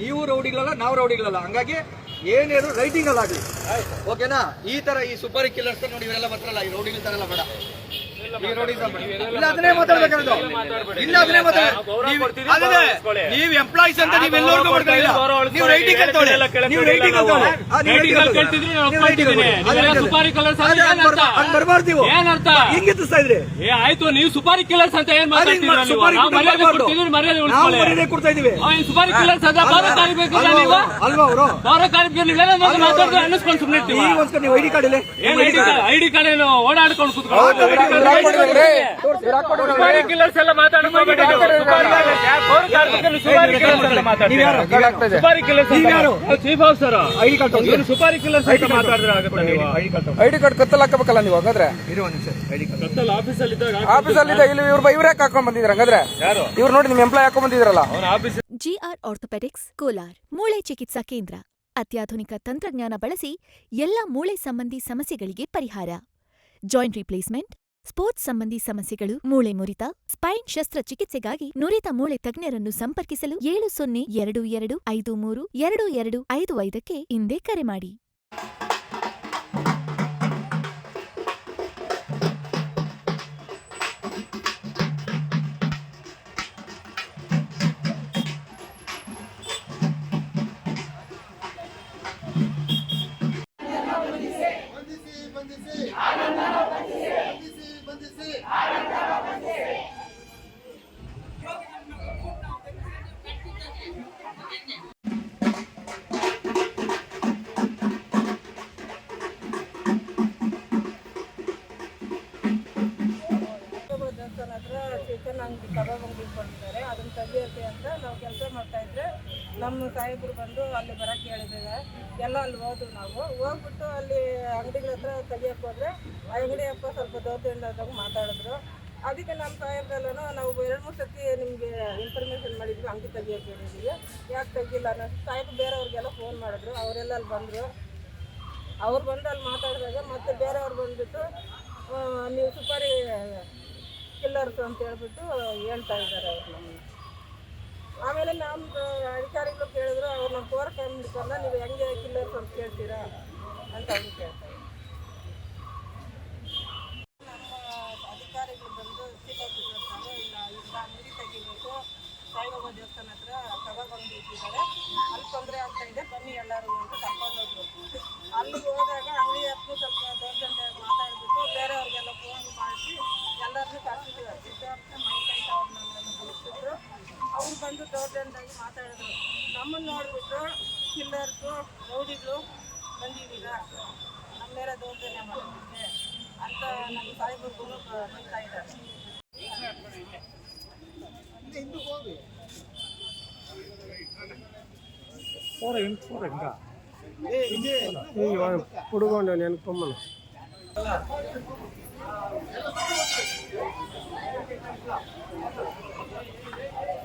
ನೀವು ರೌಡಿಗಳಲ್ಲ ನಾವು ರೌಡಿಗಳಲ್ಲ. ಹಂಗಾಗಿ ಏನೇನು ರೈಟಿಂಗ್ ಅಲ್ಲಾಗ್ಲಿ ಓಕೆನಾ ಈ ತರ ಈ ಸೂಪರ್ ಕಿಲ್ಲರ್ಸ್ ನೋಡಿ ಇವರೆಲ್ಲ ಬರ್ತಾರಲ್ಲ ಈ ರೌಡಿಗಳ ತರ ಎಲ್ಲ ಬೇಡ. ಇಲ್ಲ ಅದನ್ನೇ ಮಾತಾಡ್ಬೇಕಾದ್ರು ಇಲ್ಲ ಅದನ್ನೇ ನೀವು ಎಂಪ್ಲಾಯ್ಸ್ ಅಂತ ನೀವು ಎಲ್ಲರಿಗೂ ನೀವು ರೈಟಿಂಗ್ ನೀವು ರೈಟಿಂಗ್ ಸುಪಾರಿ ಕಲರ್ಸ್ ಅರ್ಥ? ಬರ್ಬಾರ್ದು ನೀವು. ಹಿಂಗಿಸ್ತಾ ಇದ್ರಿ. ಏ ಆಯ್ತು ನೀವು ಸುಪಾರಿ ಕಿಲ್ಲರ್ಸ್ ಅಂತ ಏನ್ ಹಿಂಗ್ ಮರ್ಯಾದೆ ಕೊಡ್ತಾ ಇದೀವಿ ಸುಪಾರಿ ಪೌರ ಅಲ್ವಾ ನೀವು? ಅಲ್ವಾ ಅವರು? ಪೌರ ಅನ್ನಿಸ್ಕೊಂಡು ಸುಮ್ಮನೆ ನೀವು ಐಡಿ ಕಾರ್ಡ್ ಇಲ್ಲ. ಐಡಿ ಕಾರ್ಡ್ ಏನು ಓಡಾಡ್ಕೊಂಡು ಕೂತ್ಕೊಂಡು ಸುಪಾರಿ ಕಿಲ್ಲರ್ಸ್ ಅಂತ ಮಾತಾಡಿದ್ರೆ ಆಗುತ್ತಾ ನೀವು. ಐಡಿ ಕಾರ್ಡ್ ಕತ್ತಲ್ ಹಾಕಬೇಕಲ್ಲ ನೀವು ಹಾಗಾದ್ರೆ? ಇರೋ ಒಂದ್ ನಿಮಿಷ. ID card. ಕತ್ತಲ್ ಆಫೀಸಲ್ಲಿ ಇದ್ದಾಗ ಆಫೀಸ್ ಅಲ್ಲಿ ಇಲ್ಲಿ ಇವ್ರ ಇವ್ರ ಯಾಕೆ ಹಾಕೊಂಡ್ ಬಂದಿದ್ರ ಹಂಗಾದ್ರೆ? ಯಾರು? ಇವ್ರು ನೋಡಿ ನಿಮ್ ಎಂಪ್ಲಾಯ್ ಹಾಕೊಂಡ್ ಬಂದಿದ್ರಲ್ಲ. G R GR orthopaedics Kolar ಮೂಳೆ ಚಿಕಿತ್ಸಾ ಕೇಂದ್ರ. ಅತ್ಯಾಧುನಿಕ ತಂತ್ರಜ್ಞಾನ ಬಳಸಿ ಎಲ್ಲ ಮೂಳೆ ಸಂಬಂಧಿ ಸಮಸ್ಯೆಗಳಿಗೆ ಪರಿಹಾರ. ಜಾಯಿಂಟ್ ರಿಪ್ಲೇಸ್ಮೆಂಟ್ ಸ್ಪೋರ್ಟ್ಸ್ ಸಂಬಂಧಿ ಸಮಸ್ಯೆಗಳು, ಮೂಳೆ ಮುರಿತ, ಸ್ಪೈನ್ ಶಸ್ತ್ರಚಿಕಿತ್ಸೆಗಾಗಿ ನುರಿತ ಮೂಳೆ ತಜ್ಞರನ್ನು ಸಂಪರ್ಕಿಸಲು ಏಳು ಸೊನ್ನೆ ಎರಡು ಎರಡು ಐದು ಮೂರು ಎರಡು ಎರಡು ಐದು ಐದಕ್ಕೆ ಹಿಂದೆ ಕರೆ ಮಾಡಿ. ನಂಗೆ ಕಬಾಬ್ ಅಂಗಡಿ ಕೊಟ್ಟಿದ್ದಾರೆ ಅದನ್ನ ತೆಗಿಯೋಕೆ ಅಂತ ನಾವು ಕೆಲಸ ಮಾಡ್ತಾ ಇದ್ರೆ ನಮ್ಮ ಸಾಹೇಬರು ಬಂದು ಅಲ್ಲಿ ಬರಕ್ಕೆ ಹೇಳಿದ್ದೇವೆ ಎಲ್ಲ ಅಲ್ಲಿ ಹೋದ್ವು ನಾವು. ಹೋಗ್ಬಿಟ್ಟು ಅಲ್ಲಿ ಅಂಗಡಿಗಳ ಹತ್ರ ತೆಗಿಯಕ್ಕೆ ಹೋದ್ರೆ ಆ ಅಂಗಡಿ ಅಪ್ಪ ಸ್ವಲ್ಪ ದೌರ್ಜನ್ಯದಾಗ ಮಾತಾಡಿದ್ರು. ಅದಕ್ಕೆ ನಮ್ಮ ಸಾಹೇಬ್ರಲ್ಲೂ ನಾವು ಎರಡು ಮೂರು ಸತಿ ನಿಮಗೆ ಇನ್ಫಾರ್ಮೇಷನ್ ಮಾಡಿದ್ವಿ, ಅಂಗಡಿ ತೆಗಿಯೋಕೆ ಹೇಳಿದ್ವಿ. ಯಾಕೆ ತೆಗಿಲ್ಲ ಅನ್ನೋ ಸಾಹೇಬ್ ಬೇರೆಯವ್ರಿಗೆಲ್ಲ ಫೋನ್ ಮಾಡಿದ್ರು. ಅವರೆಲ್ಲ ಅಲ್ಲಿ ಬಂದರು. ಅವ್ರು ಬಂದು ಅಲ್ಲಿ ಮಾತಾಡಿದಾಗ ಮತ್ತೆ ಬೇರೆಯವ್ರು ಬಂದ್ಬಿಟ್ಟು ನೀವು ಸುಪಾರಿ ಕಿಲ್ಲರ್ಸ್ ಅಂತ ಹೇಳ್ಬಿಟ್ಟು ಹೇಳ್ತಾ ಇದ್ದಾರೆ ಅವ್ರು ನಮ್ಮ ಆಮೇಲೆ ನಮ್ಮ ಅಧಿಕಾರಿಗಳು ಕೇಳಿದ್ರು, ಅವ್ರು ನಮ್ಮ ಕೋರ್ ಕಂಡ್ಕೊಂಡ ನೀವು ಹೆಂಗೆ ಕಿಲ್ಲರ್ಸ್ ಅಂತ ಕೇಳ್ತೀರಾ ಅಂತ ಅವ್ರು ಕೇಳ್ತಾರೆ ನಮ್ಮ ಅಧಿಕಾರಿಗಳು ಬಂದು ಇಲ್ಲ ತೆಗಿಬೇಕು. ಸಾಯಿಬಾಬಾ ದೇವಸ್ಥಾನ ಹತ್ರ ಅಂಗಡಿ ಇಟ್ಟಿದ್ದಾರೆ. ಅಲ್ಲಿ ತೊಂದರೆ ಆಗ್ತಾ ಇದೆ. ಬನ್ನಿ ಎಲ್ಲರೂ ಕಳಿಸಿದ್ರು ಅವ್ರು ಬಂದು ದೌರ್ಜನ್ಯದಾಗಿ ಮಾತಾಡಿದ್ರು. ನಮ್ಮನ್ನು ನೋಡಿಬಿಟ್ಟು ಕಿಲ್ಲರ್ಸು ರೌಡಿಗಳು ಬಂದಿದ್ದೀರಾ ನಮ್ಮ ಮೇಲೆ ದೌರ್ಜನ್ಯ ಮಾಡಿದ್ದೆ ಅಂತ ನಮ್ಮ ಸಾಹೇಬರು ಬೈತಾ ಇದ್ದಾರೆ. ಹುಡುಗೊಂಡ ನೆನಪಮ್ಮನ Thank you.